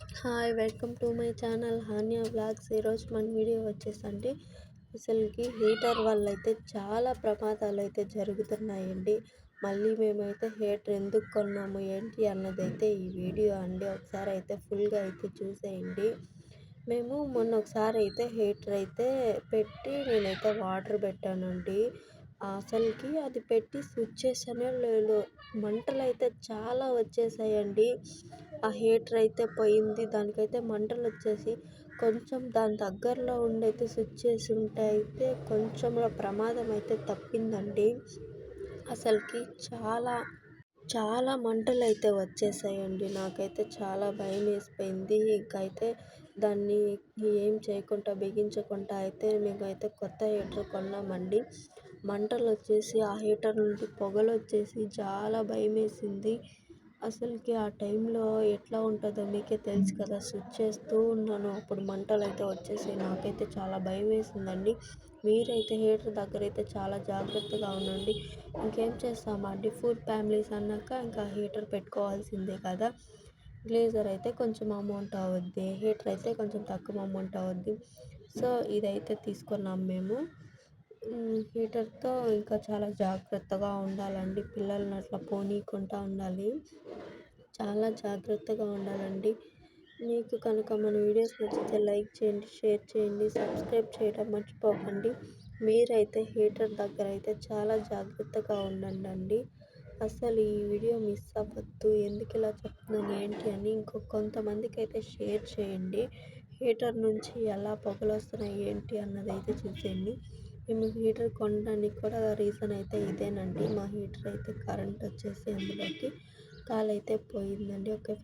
Hi welcome to my channel Hanya blogs ఈరోజు మన video వచ్చేసండి. అసలుకి హీటర్ వల్ల అయితే చాలా ప్రమాదాలు అయితే జరుగుతున్నాయండి. మళ్ళీ మేమైతే హీటర్ ఎందుకు కొన్నాము ఏంటి అన్నది అయితే ఈ వీడియో అండి. ఒకసారి అయితే ఫుల్గా అయితే చూసేయండి. మేము మొన్న ఒకసారి అయితే హీటర్ అయితే పెట్టి నేనైతే వాటర్ పెట్టానండి. అసలుకి అది పెట్టి స్విచ్ చేసానే లేదో మంటలు అయితే చాలా వచ్చేసాయండి. ఆ హీటర్ అయితే పోయింది. దానికైతే మంటలు వచ్చేసి కొంచెం దాని దగ్గరలో ఉండైతే స్విచ్ చేసి ఉంటే అయితే కొంచెం ప్రమాదం అయితే తప్పిందండి. అసలుకి చాలా చాలా మంటలు అయితే వచ్చేసాయండి. నాకైతే చాలా భయం వేసిపోయింది. ఇంకైతే దాన్ని ఏం చేయకుండా బిగించకుండా అయితే మేమైతే కొత్త హీటర్ కొన్నామండి. మంటలు వచ్చేసి ఆ హీటర్ నుండి పొగలు వచ్చేసి చాలా భయమేసింది. అసలుకి ఆ టైంలో ఎట్లా ఉంటుందో మీకే తెలుసు కదా స్విచ్ చేస్తూ ఉన్నాను. అప్పుడు మంటలు అయితే వచ్చేసి నాకైతే చాలా భయం వేసిందండి మీరైతే హీటర్ దగ్గర అయితే చాలా జాగ్రత్తగా ఉండండి. ఇంకేం చేస్తామండి? ఫుడ్ ఫ్యామిలీస్ అన్నాక ఇంకా హీటర్ పెట్టుకోవాల్సిందే కదా. గ్లేజర్ అయితే కొంచెం అమౌంట్ అవుద్ది. హీటర్ అయితే కొంచెం తక్కువ అమౌంట్ అవుద్ది. సో ఇదైతే తీసుకున్నాం మేము. హీటర్తో ఇంకా చాలా జాగ్రత్తగా ఉండాలండి. పిల్లల్ని అట్లా పోనీయకుండా ఉండాలి. చాలా జాగ్రత్తగా ఉండాలండి. మీకు కనుక మన వీడియోస్ నచ్చితే లైక్ చేయండి షేర్ చేయండి సబ్స్క్రైబ్ చేయడం మర్చిపోకండి. మీరైతే హీటర్ దగ్గర అయితే చాలా జాగ్రత్తగా ఉండండి అసలు ఈ వీడియో మిస్ అవ్వద్దు. ఎందుకు ఇలా చెప్తున్నాను ఏంటి అని ఇంకో కొంతమందికి అయితే షేర్ చేయండి. హీటర్ నుంచి ఎలా పొగలు వస్తున్నాయి ఏంటి అన్నది అయితే చూసేయండి. మేము హీటర్ కొనడానికి కూడా రీజన్ అయితే ఇదేనండి. మా హీటర్ అయితే కరెంట్ వచ్చేసి అందులోకి కాలు అయితే పోయిందండి. ఓకే